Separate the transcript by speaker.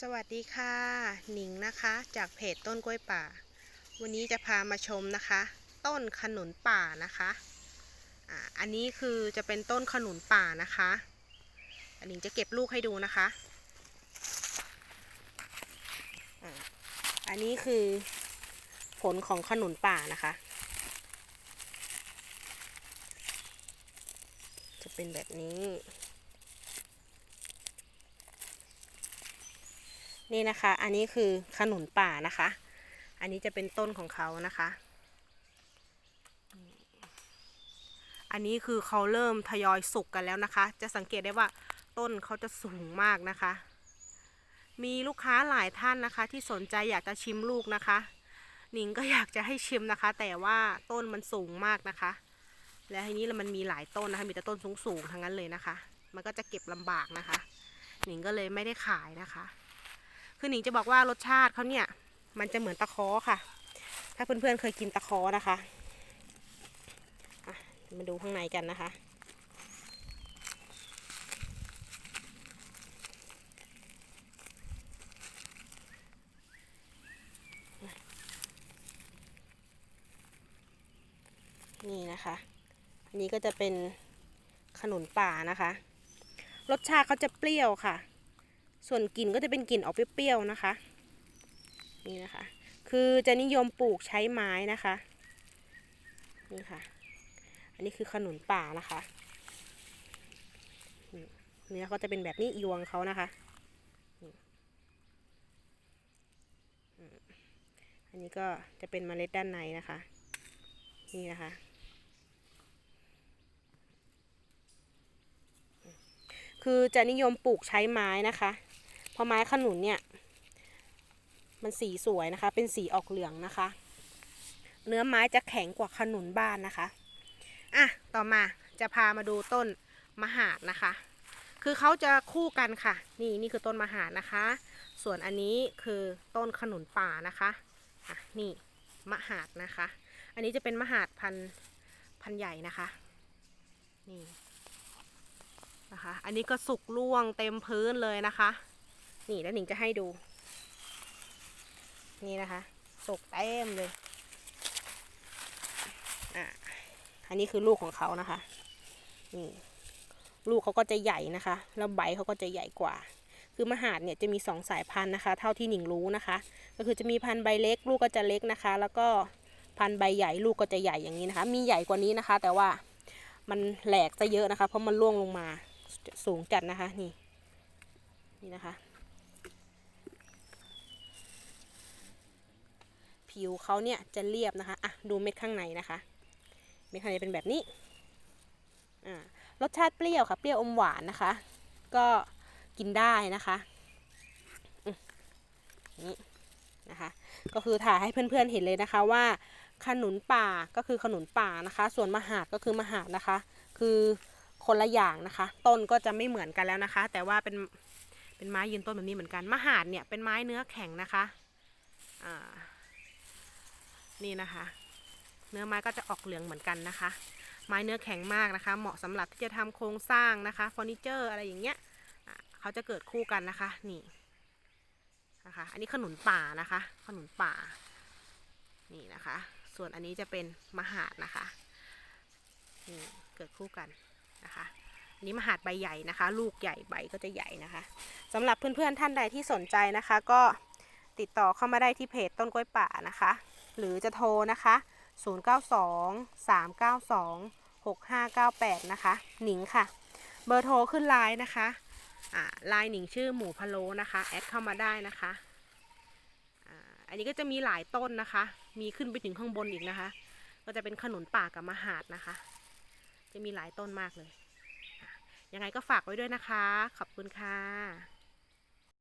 Speaker 1: สวัสดีค่ะหนิงนะคะ จากเพจต้นกล้วยป่า วันนี้จะพามาชมนะคะ ต้นขนุนป่านะคะอ่าอันนี้คือจะเป็นต้นขนุนป่านะคะอันนี้จะเก็บลูกให้ดูนะคะอ่าอันนี้คือผลของขนุนป่านะคะ จะเป็นแบบนี้ นี่นะคะ อันนี้คือขนุนป่านะคะ อันนี้จะเป็นต้นของเขานะคะ อันนี้คือเขาเริ่มทยอยสุกกันแล้วนะคะ จะสังเกตได้ว่าต้นเขาจะสูงมากนะคะ มีลูกค้าหลายท่านนะคะ ที่สนใจอยากจะชิมลูกนะคะ หนิงก็อยากจะให้ชิมนะคะ แต่ว่าต้นมันสูงมากนะคะ และทีนี้มันมีหลายต้นนะคะ มีแต่ต้นสูงๆทั้งนั้นเลยนะคะ มันก็จะเก็บลำบากนะคะ หนิงก็เลยไม่ได้ขายนะคะ คือหนิงจะบอกว่ารสชาติเขาเนี่ย มันจะเหมือนตะเคอค่ะ ถ้าเพื่อนๆเคยกินตะเคอนะคะอะมาดูข้างในกันนะคะ นี่นะคะ อันนี้ก็จะเป็นขนุนป่านะคะ รสชาติเขาจะเปรี้ยวค่ะ ส่วนกลิ่นก็จะเป็นกลิ่นออกเปรี้ยวๆนะคะ นี่นะคะ คือจะนิยมปลูกใช้ไม้นะคะ นี่ค่ะ อันนี้คือขนุนป่านะคะ เนื้อเขาจะเป็นแบบนี้ยวงเขานะคะ อันนี้ก็จะเป็นเมล็ดด้านในนะคะ นี่นะคะคือจะนิยมปลูกใช้ไม้นะคะ เพราะไม้ขนุนเนี่ย มันสีสวยนะคะ เป็นสีออกเหลืองนะคะ เนื้อไม้จะแข็งกว่าขนุนบ้านนะคะอะต่อมาจะพามาดูต้นมหาดนะคะ คือเขาจะคู่กันค่ะ นี่นี่คือต้นมหาดนะคะ ส่วนอันนี้คือต้นขนุนป่านะคะอะนี่มหาดนะคะ อันนี้จะเป็นมหาดพันพันใหญ่นะคะ นี่นะคะ อันนี้ก็สุกล่วงเต็มพื้นเลยนะคะ นี่แล้วหนิงจะให้ดู นี่นะคะสุกเต็มเลย อะ อันนี้คือลูกของเขานะคะ นี่ ลูกเขาก็จะใหญ่นะคะ แล้วใบเขาก็จะใหญ่กว่า คือมหาดเนี่ยจะมีสองสายพันธุ์นะคะ เท่าที่หนิงรู้นะคะ ก็คือจะมีพันธุ์ใบเล็ก ลูกก็จะเล็กนะคะ แล้วก็พันธุ์ใบใหญ่ลูกก็จะใหญ่อย่างนี้นะคะ มีใหญ่กว่านี้นะคะ แต่ว่ามันแหลกซะเยอะนะคะ เพราะมันร่วงลงมาสูงจัดนะคะ นี่ นี่นะคะ ผิวเขาเนี่ยจะเรียบนะคะอะดูเม็ดข้างในนะคะ เม็ดข้างในเป็นแบบนี้อ่ารสชาติเปรี้ยวค่ะ เปรี้ยวอมหวานนะคะ ก็กินได้นะคะนี่นะคะ ก็คือถ่ายให้เพื่อนๆเห็นเลยนะคะว่าขนุนป่าก็คือขนุนป่านะคะ ส่วนมหาดก็คือมหาดนะคะ คือคนละอย่างนะคะ ต้นก็จะไม่เหมือนกันแล้วนะคะ แต่ว่าเป็นเป็นไม้ยืนต้นแบบนี้เหมือนกัน มหาดเนี่ยเป็นไม้เนื้อแข็งนะคะ อ่า นี่นะคะ เนื้อไม้ก็จะออกเหลืองเหมือนกันนะคะ ไม้เนื้อแข็งมากนะคะ เหมาะสำหรับที่จะทำโครงสร้างนะคะเฟอร์นิเจอร์อะไรอย่างเงี้ยเขาจะเกิดคู่กันนะคะ นี่นะคะ อันนี้ขนุนป่านะคะ ขนุนป่า นี่นะคะ ส่วนอันนี้จะเป็นมหาดนะคะนี่เกิดคู่กันนะคะอันนี้มหาดใบใหญ่นะคะ ลูกใหญ่ใบก็จะใหญ่นะคะสำหรับเพื่อนๆท่านใดที่สนใจนะคะ ก็ติดต่อเข้ามาได้ที่เพจต้นกล้วยป่านะคะ หรือจะโทรนะคะ 092 392 6598 นะคะ หนิงค่ะ เบอร์โทรขึ้นไลน์นะคะอ่าไลน์หนิงชื่อหมูพะโล้นะคะ แอดเข้ามาได้นะคะอันนี้ก็จะมีหลายต้นนะคะ มีขึ้นไปถึงข้างบนอีกนะคะ ก็จะเป็นขนุนป่ากับมหาดนะคะ จะมีหลายต้นมากเลย ยังไงก็ฝากไว้ด้วยนะคะ ขอบคุณค่ะ